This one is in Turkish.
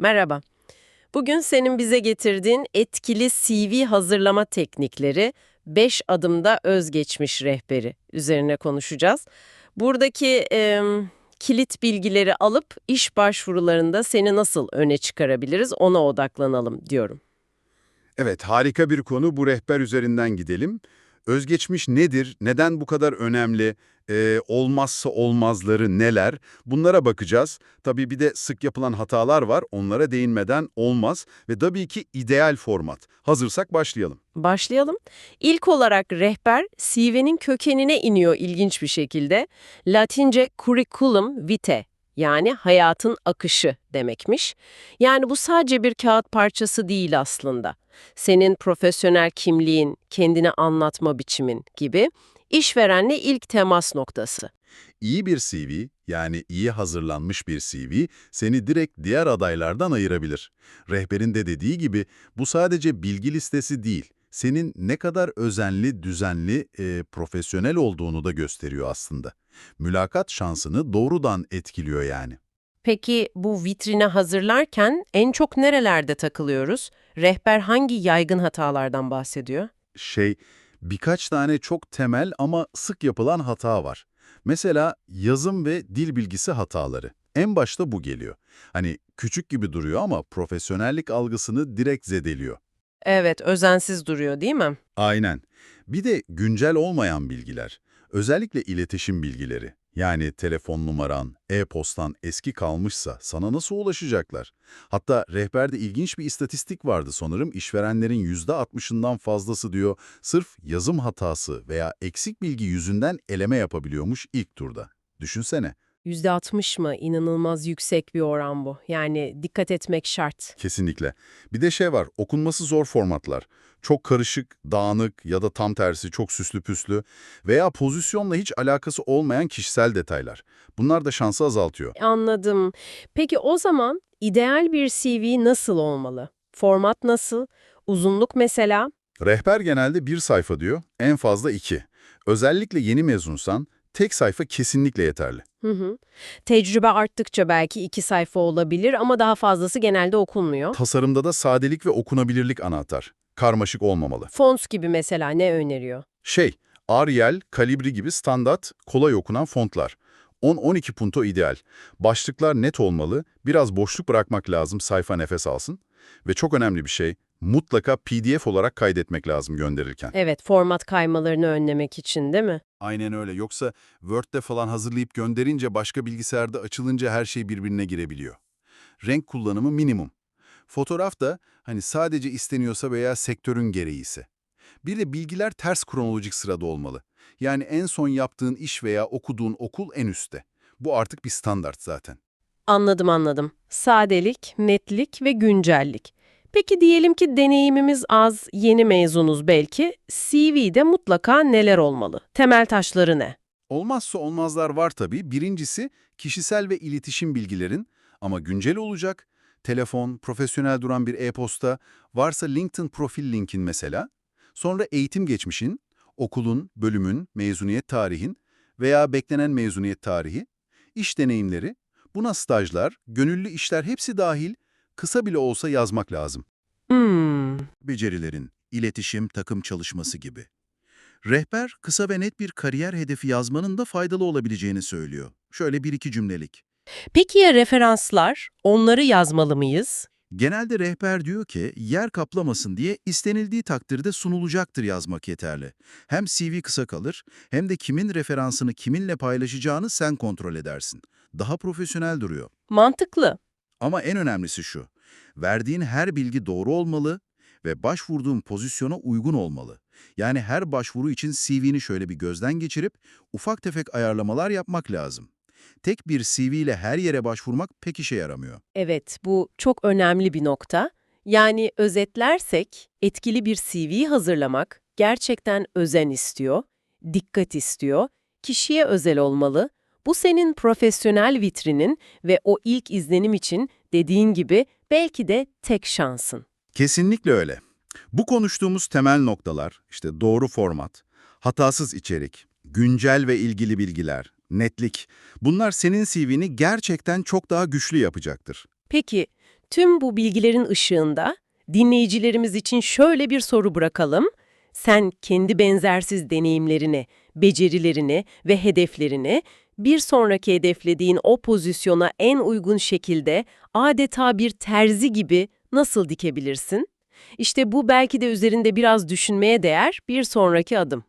Merhaba. Bugün senin bize getirdiğin etkili CV hazırlama teknikleri 5 adımda özgeçmiş rehberi üzerine konuşacağız. Buradaki em, kilit bilgileri alıp iş başvurularında seni nasıl öne çıkarabiliriz ona odaklanalım diyorum. Evet, harika bir konu. Bu rehber üzerinden gidelim. Özgeçmiş nedir? Neden bu kadar önemli? Ee, olmazsa olmazları neler? Bunlara bakacağız. Tabii bir de sık yapılan hatalar var. Onlara değinmeden olmaz. Ve tabii ki ideal format. Hazırsak başlayalım. Başlayalım. İlk olarak rehber CV'nin kökenine iniyor ilginç bir şekilde. Latince curriculum vitae yani hayatın akışı demekmiş. Yani bu sadece bir kağıt parçası değil aslında. Senin profesyonel kimliğin, kendini anlatma biçimin gibi işverenle ilk temas noktası. İyi bir CV, yani iyi hazırlanmış bir CV, seni direkt diğer adaylardan ayırabilir. Rehberin de dediği gibi bu sadece bilgi listesi değil, senin ne kadar özenli, düzenli, e, profesyonel olduğunu da gösteriyor aslında. Mülakat şansını doğrudan etkiliyor yani. Peki bu vitrine hazırlarken en çok nerelerde takılıyoruz? Rehber hangi yaygın hatalardan bahsediyor? Şey, birkaç tane çok temel ama sık yapılan hata var. Mesela yazım ve dil bilgisi hataları. En başta bu geliyor. Hani küçük gibi duruyor ama profesyonellik algısını direkt zedeliyor. Evet, özensiz duruyor değil mi? Aynen. Bir de güncel olmayan bilgiler. Özellikle iletişim bilgileri. Yani telefon numaran, e-postan eski kalmışsa sana nasıl ulaşacaklar? Hatta rehberde ilginç bir istatistik vardı sanırım. İşverenlerin %60'ından fazlası diyor sırf yazım hatası veya eksik bilgi yüzünden eleme yapabiliyormuş ilk turda. Düşünsene. %60 mı? İnanılmaz yüksek bir oran bu. Yani dikkat etmek şart. Kesinlikle. Bir de şey var, okunması zor formatlar. Çok karışık, dağınık ya da tam tersi çok süslü püslü veya pozisyonla hiç alakası olmayan kişisel detaylar. Bunlar da şansı azaltıyor. Anladım. Peki o zaman ideal bir CV nasıl olmalı? Format nasıl? Uzunluk mesela? Rehber genelde bir sayfa diyor, en fazla iki. Özellikle yeni mezunsan tek sayfa kesinlikle yeterli. Hı hı. Tecrübe arttıkça belki iki sayfa olabilir ama daha fazlası genelde okunmuyor. Tasarımda da sadelik ve okunabilirlik anahtar. Karmaşık olmamalı. Fonts gibi mesela ne öneriyor? Şey, Arial, Calibri gibi standart, kolay okunan fontlar. 10-12 punto ideal. Başlıklar net olmalı, biraz boşluk bırakmak lazım sayfa nefes alsın. Ve çok önemli bir şey, mutlaka PDF olarak kaydetmek lazım gönderirken. Evet, format kaymalarını önlemek için değil mi? Aynen öyle. Yoksa Word'de falan hazırlayıp gönderince başka bilgisayarda açılınca her şey birbirine girebiliyor. Renk kullanımı minimum. Fotoğraf da hani sadece isteniyorsa veya sektörün gereği ise. Bir de bilgiler ters kronolojik sırada olmalı. Yani en son yaptığın iş veya okuduğun okul en üstte. Bu artık bir standart zaten. Anladım anladım. Sadelik, netlik ve güncellik. Peki diyelim ki deneyimimiz az, yeni mezunuz belki. CV'de mutlaka neler olmalı? Temel taşları ne? Olmazsa olmazlar var tabii. Birincisi kişisel ve iletişim bilgilerin ama güncel olacak. Telefon, profesyonel duran bir e-posta, varsa LinkedIn profil linkin mesela. Sonra eğitim geçmişin, okulun, bölümün, mezuniyet tarihin veya beklenen mezuniyet tarihi, iş deneyimleri, buna stajlar, gönüllü işler hepsi dahil kısa bile olsa yazmak lazım. Hmm, becerilerin, iletişim, takım çalışması gibi. Rehber, kısa ve net bir kariyer hedefi yazmanın da faydalı olabileceğini söylüyor. Şöyle bir iki cümlelik. Peki ya referanslar? Onları yazmalı mıyız? Genelde rehber diyor ki, yer kaplamasın diye istenildiği takdirde sunulacaktır yazmak yeterli. Hem CV kısa kalır, hem de kimin referansını kiminle paylaşacağını sen kontrol edersin. Daha profesyonel duruyor. Mantıklı. Ama en önemlisi şu, verdiğin her bilgi doğru olmalı ve başvurduğun pozisyona uygun olmalı. Yani her başvuru için CV'ni şöyle bir gözden geçirip ufak tefek ayarlamalar yapmak lazım. Tek bir CV ile her yere başvurmak pek işe yaramıyor. Evet, bu çok önemli bir nokta. Yani özetlersek, etkili bir CV hazırlamak gerçekten özen istiyor, dikkat istiyor, kişiye özel olmalı. Bu senin profesyonel vitrinin ve o ilk izlenim için dediğin gibi belki de tek şansın. Kesinlikle öyle. Bu konuştuğumuz temel noktalar, işte doğru format, hatasız içerik, güncel ve ilgili bilgiler, netlik, bunlar senin CV'ni gerçekten çok daha güçlü yapacaktır. Peki, Tüm bu bilgilerin ışığında dinleyicilerimiz için şöyle bir soru bırakalım. Sen kendi benzersiz deneyimlerini, becerilerini ve hedeflerini bir sonraki hedeflediğin o pozisyona en uygun şekilde adeta bir terzi gibi nasıl dikebilirsin? İşte bu belki de üzerinde biraz düşünmeye değer bir sonraki adım.